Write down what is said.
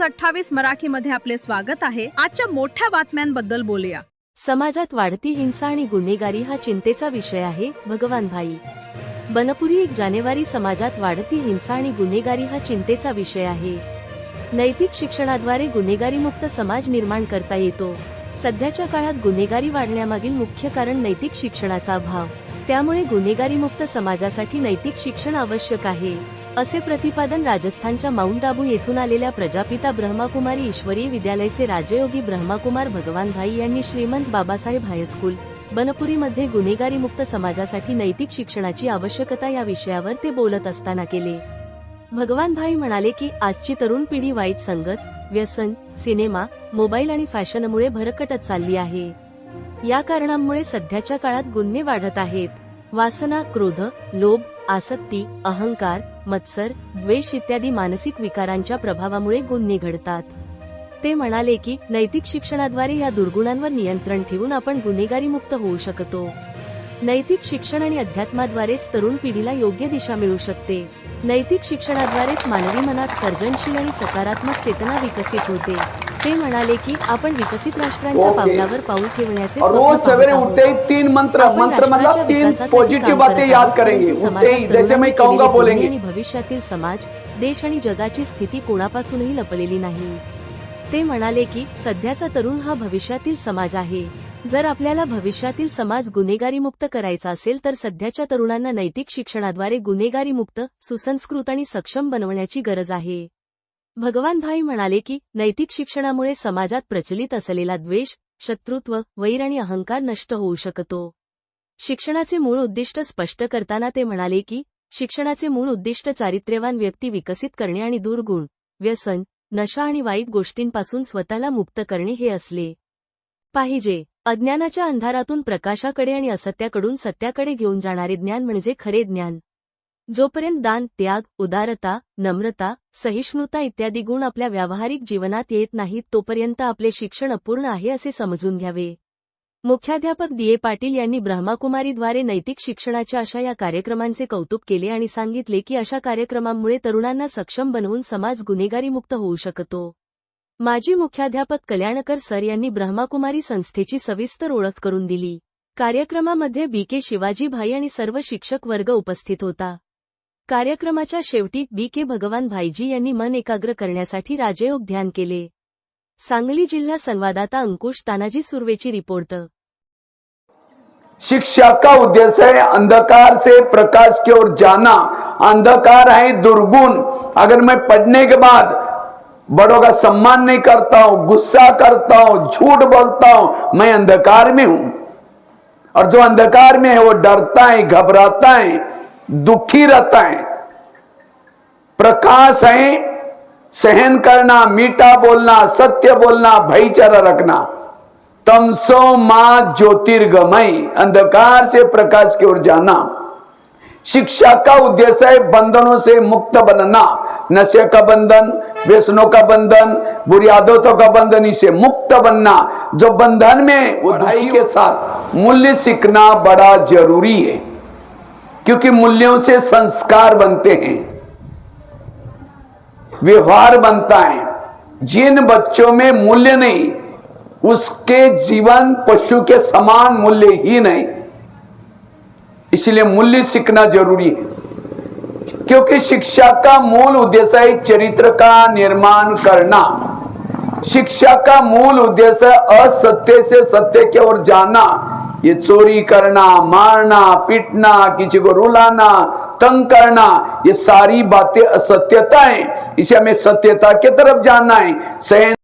News अठ्ठावीस मराठी मध्ये आपले स्वागत आहे. आजच्या मोठ्या बातम्यांबद्दल बोलूया. समाजात वाढती हिंसा आणि गुन्हेगारी हा चिंतेचा विषय आहे भगवान भाई. बनपुरी एक जानेवारी समाजात वाढती हिंसा आणि गुन्हेगारी हा चिंतेचा विषय आहे. नैतिक शिक्षणाद्वारे गुन्हेगारी मुक्त समाज निर्माण करता येतो. सध्याच्या काळात गुन्हेगारी वाढण्यामागील मुख्य कारण नैतिक शिक्षणाचा अभाव. त्यामुळे गुन्हेगारी मुक्त समाजासाठी नैतिक शिक्षण आवश्यक आहे. असे प्रतिपादन राजस्थानच्या माउंट आबू येथून आलेल्या प्रजापिता ब्रह्माकुमारी ईश्वरीय विद्यालयाचे राजयोगी ब्रह्माकुमार भगवान भाई यांनी श्रीमंत बाबासाहेब हायस्कूल बनपुरीमध्ये गुन्हेगारी मुक्त समाजासाठी नैतिक शिक्षणाची आवश्यकता या विषयावर ते बोलत असताना केले. भगवान भाई म्हणाले की आजची तरुण पिढी वाईट संगत व्यसन सिनेमा मोबाईल आणि फॅशनमुळे भरकटत चालली आहे. या कारणांमुळे सध्याच्या काळात गुन्हे वाढत आहेत. वासना क्रोध लोभ आसक्ती अहंकार मत्सर द्वेष इत्यादी मानसिक विकारांच्या प्रभावामुळे गुन्हे घडतात ते म्हणाले की नैतिक शिक्षणाद्वारे या दुर्गुणांवर नियंत्रण ठेवून आपण गुन्हेगारी मुक्त होऊ शकतो. नैतिक शिक्षण आणि अध्यात्माद्वारेच तरुण पिढीला योग्य दिशा मिळू शकते. नैतिक शिक्षणाद्वारेच मानवी मनात सर्जनशील आणि सकारात्मक चेतना विकसित होते. ते म्हणाले की आपण विकसित राष्ट्रांच्या. पावलावर पाऊल ठेवण्याचे रोज सवेरे उठते ही. तीन मंत्र मंत्र मतलब तीन पॉजिटिव काम बातें याद. करेंगे उठते ही जैसे मैं कहूंगा बोलेंगे आणि भविष्यातील समाज देश आणि जगाची स्थिती कोणापासूनही लपलेली नाही ते म्हणाले की सध्याचा तरुण हा भविष्यातील समाज आहे जर आपल्याला भविष्यातील समाज गुन्हेगारी मुक्त करायचा असेल तर सध्याच्या तरुणांना नैतिक शिक्षणाद्वारे गुन्हेगारी मुक्त सुसंस्कृत आणि सक्षम बनवण्याची गरज आहे भगवान भाई म्हणाले की नैतिक शिक्षणामुळे समाजात प्रचलित असलेला द्वेष शत्रुत्व वैर आणि अहंकार नष्ट होऊ शकतो. शिक्षणाचे मूळ उद्दिष्ट स्पष्ट करताना ते म्हणाले की शिक्षणाचे मूळ उद्दिष्ट चारित्र्यवान व्यक्ती विकसित करणे आणि दुर्गुण व्यसन नशा आणि वाईट गोष्टींपासून स्वतःला मुक्त करणे हे असले पाहिजे. अज्ञानाच्या अंधारातून प्रकाशाकडे आणि असत्याकडून सत्याकडे घेऊन जाणारे ज्ञान म्हणजे खरे ज्ञान. जोपर्यंत दान त्याग उदारता नम्रता सहिष्णुता इत्यादी गुण आपल्या व्यावहारिक जीवनात येत नाहीत तोपर्यंत आपले शिक्षण अपूर्ण आहे असे समजून घ्यावे. मुख्याध्यापक डी ए पाटील यांनी ब्रह्माकुमारीद्वारे नैतिक शिक्षणाच्या अशा या कार्यक्रमांचे कौतुक केले आणि सांगितले की अशा कार्यक्रमांमुळे तरुणांना सक्षम बनवून समाज गुन्हेगारीमुक्त होऊ शकतो. माजी मुख्याध्यापक कल्याणकर सर यांनी ब्रह्माकुमारी संस्थेची सविस्तर ओळख करून दिली. कार्यक्रमामध्ये बी के शिवाजीभाई आणि सर्व शिक्षक वर्ग उपस्थित होता. कार्यक्रमाच्या शेवटी बी के भगवान भाईजी यांनी मन एकाग्र करण्यासाठी राजयोग ध्यान केले. सांगली जिल्हा संवाददाता अंकुश तानाजी सुर्वेची रिपोर्ट. शिक्षा का उद्देश्य है? अंधकार से प्रकाश की ओर जाना। अंधकार है दुर्गुण। अगर मैं पढ़ने के बाद बड़ों का सम्मान नहीं करता हूं गुस्सा करता हूं झूठ बोलता हूं मैं अंधकार में हूं। और जो अंधकार में है वो डरता है घबराता है। दुखी रहता है। प्रकाश है सहन करना मीठा बोलना सत्य बोलना भाईचारा रखना। तमसो माँ ज्योतिर्गमय अंधकार से प्रकाश की ओर जाना। शिक्षा का उद्देश्य है बंधनों से मुक्त बनना। नशे का बंधन व्यसनों का बंधन बुरी आदतों का बंधन इसे मुक्त बनना। जो बंधन में पढ़ाई के साथ मूल्य सीखना बड़ा ज़रूरी है। क्योंकि मूल्यों से संस्कार बनते हैं। व्यवहार बनता है। जिन बच्चों में मूल्य नहीं, उसके जीवन पशु के समान मूल्य ही नहीं। इसलिए मूल्य सीखना ज़रूरी है। क्योंकि शिक्षा का मूल उद्देश्य है चरित्र का निर्माण करना। शिक्षा का मूल उद्देश्य असत्य से सत्य की ओर जाना। ये चोरी करना मारना पीटना किसी को रुलाना तंग करना ये सारी बातें असत्यता है इसे हमें सत्यता की तरफ जाना है। सहन